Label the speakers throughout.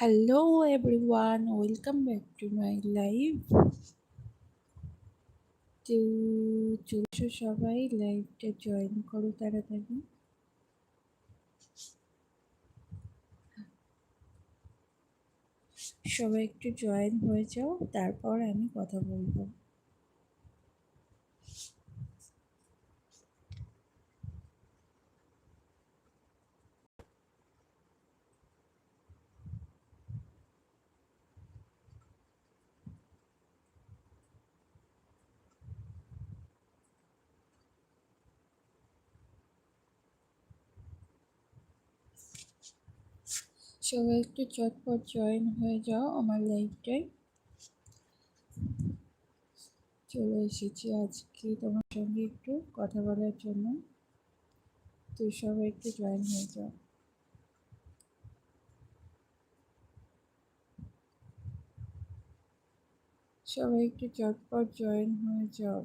Speaker 1: Hello everyone welcome back to my live তো চলছো সবাই লাইভটা জয়েন করো তাড়াতাড়ি। সবাই একটু জয়েন হয়ে যাও, তারপর আমি কথা বলব। সবাই একটু চটপট জয়েন হয়ে যাও আমার লাইভটায় চলে এসেছি আজকে তোমার সঙ্গে একটু কথা বলার জন্য। তো সবাই একটু জয়েন হয়ে যাও। সবাই একটু চটপট জয়েন হয়ে যাও।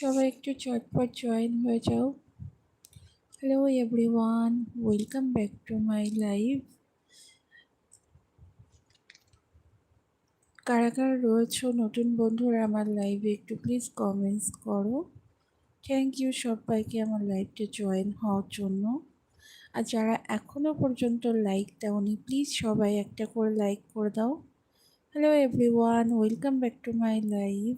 Speaker 1: সবাই একটু চটপট জয়েন হয়ে যাও। Hello everyone welcome back to my live কারা কারা রয়েছ, নতুন বন্ধুরা আমার লাইভে একটু প্লিজ কমেন্টস করো। থ্যাংক ইউ সবাইকে আমার লাইভটা জয়েন হওয়ার জন্য। আর যারা এখনও পর্যন্ত লাইক দেওনি প্লিজ সবাই একটা করে লাইক করে দাও। Hello everyone welcome back to my live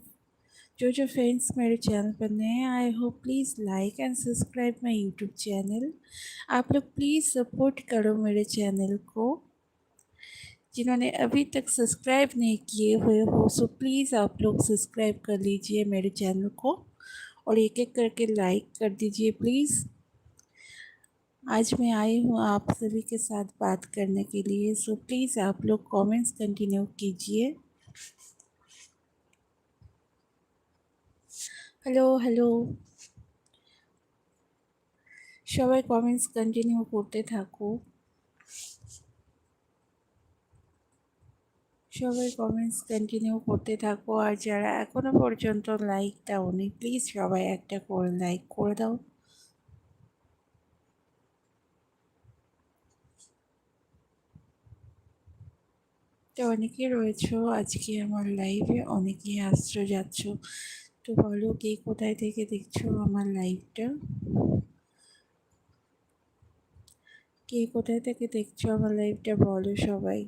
Speaker 1: जो जो फ्रेंड्स मेरे चैनल पर नए हैं I hope please like and subscribe my YouTube channel आप लोग प्लीज़ सपोर्ट करो मेरे चैनल को। जिन्होंने अभी तक सब्सक्राइब नहीं किए हुए हो सो प्लीज़ आप लोग सब्सक्राइब कर लीजिए मेरे चैनल को और एक एक करके लाइक कर दीजिए प्लीज़ आज मैं आई हूँ आप सभी के साथ बात करने के लिए सो प्लीज़ आप लोग कमेंट्स कंटिन्यू कीजिए। হ্যালো হ্যালো সবাই কমেন্টস কন্টিনিউ করতে থাকো। সবাই কমেন্টস কন্টিনিউ করতে থাকো। আর যারা এখনও পর্যন্ত লাইক দাওনি প্লিজ সবাই একটা করে লাইক করে দাও। তো অনেকে রয়েছে, আজকে আমার লাইফে অনেকেই আসছো, যাচ্ছ। তো বলো কে কোথায় থেকে দেখছ আমার লাইভটা? কে কোথায় থেকে দেখছ আমার লাইভটা বলো সবাই।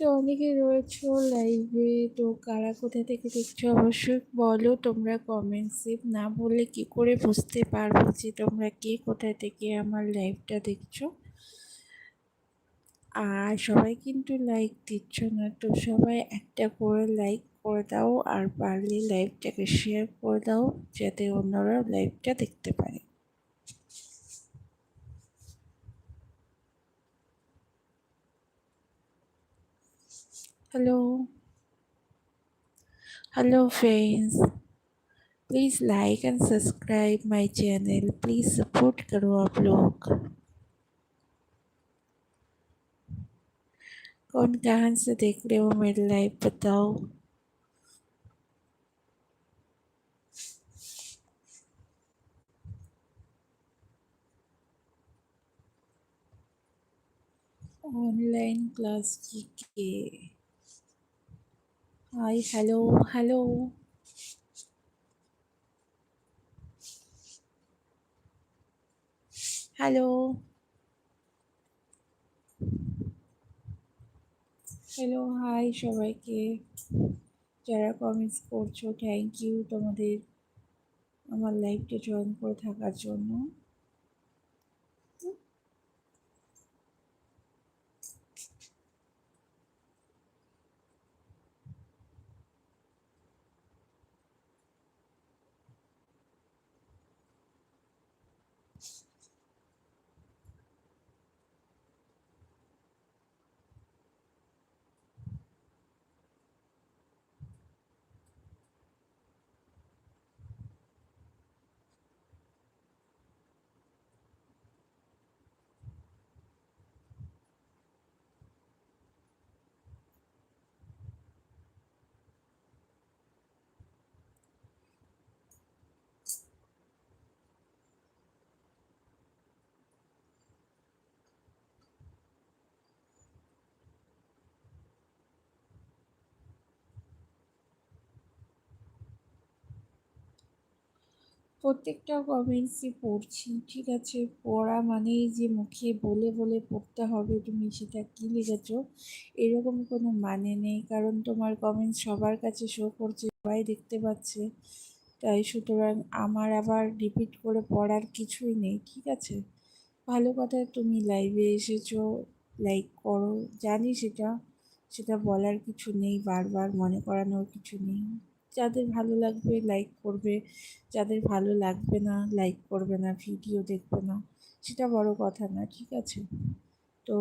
Speaker 1: তো অনেকে রয়েছো লাইভে, তো কারা কোথা থেকে দেখছ অবশ্যই বলো, তোমরা কমেন্টসে না বললে কি করে বুঝতে পারব যে তোমরা কে কোথা থেকে আমার লাইভটা দেখছ? আর সবাই কিন্তু লাইক দিচ্ছ না, তো সবাই একটা করে লাইক করে দাও, আর পারলে লাইভটাকে শেয়ার করে দাও, যাতে অন্যরা লাইভটা দেখতে পারে। Hello hello friends please like and subscribe my channel please support karwa blog कौन कहाँ से देख रहे हो मेरी लाइव बताओ ऑनलाइन क्लास के Hi, hello, hello. Hello hello hi সবাইকে। যারা কমেন্টস করছ থ্যাংক ইউ তোমাদের আমার লাইভটা জয়েন করে থাকার জন্য। প্রত্যেকটা কমেন্টসই পড়ছি, ঠিক আছে? পড়া মানেই যে মুখে বলে বলে পড়তে হবে, তুমি সেটা কী লিখেছো? এরকম কোনো মানে নেই, কারণ তোমার কমেন্টস সবার কাছে শো করছে, সবাই দেখতে পাচ্ছে। তাই সুতরাং আমার আবার রিপিট করে পড়ার কিছুই নেই, ঠিক আছে? ভালো কথা, তুমি লাইভে এসেছ লাইক করো, জানি সেটা সেটা বলার কিছু নেই, বারবার মনে করানোর কিছু নেই। যাদের ভালো লাগবে লাইক করবে, যাদের ভালো লাগবে না লাইক করবে না ভিডিও দেখবে না, সেটা বড় কথা না, ঠিক আছে? তো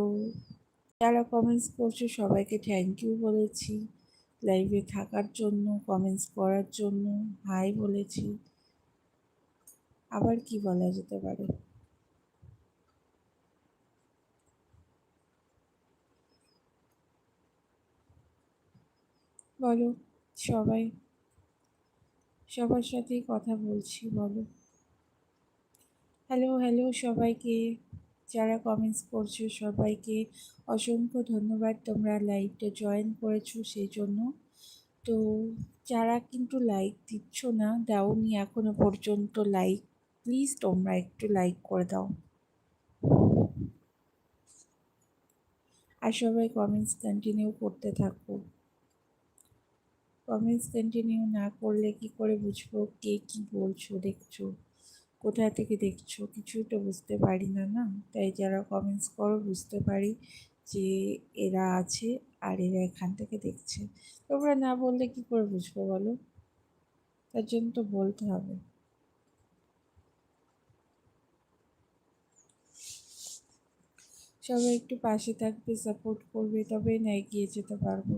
Speaker 1: যারা কমেন্টস করছ সবাইকে থ্যাংক ইউ বলেছি। লাইভে থাকার জন্য কমেন্টস করার জন্য হাই বলেছি। আবার কি বলা যেতে পারে? বলো সবাই। সবার সাথেই কথা বলছি, বলো। হ্যালো হ্যালো সবাইকে। যারা কমেন্টস করছ সবাইকে অসংখ্য ধন্যবাদ। তোমরা লাইভটা জয়েন করেছ সেই জন্য তো যারা কিন্তু লাইক দিচ্ছ না, দাওনি এখনও পর্যন্ত লাইক প্লিজ তোমরা একটু লাইক করে দাও। আর সবাই কমেন্টস কন্টিনিউ করতে থাকো। কমেন্টস কন্টিনিউ না করলে কি করে বুঝব? কে কি বলছো? দেখছ? কোথা থেকে দেখছ? কিছুই তো বুঝতে পারি না না? তাই যারা কমেন্টস করো, বুঝতে পারি যে এরা আছে আর এরা এখান থেকে দেখছে। তোমরা না বললে কি করে বুঝব বলো? তার জন্য তো বলতে হবে। সবাই একটু পাশে থাকবে সাপোর্ট করবে, তবেই না এগিয়ে যেতে পারব।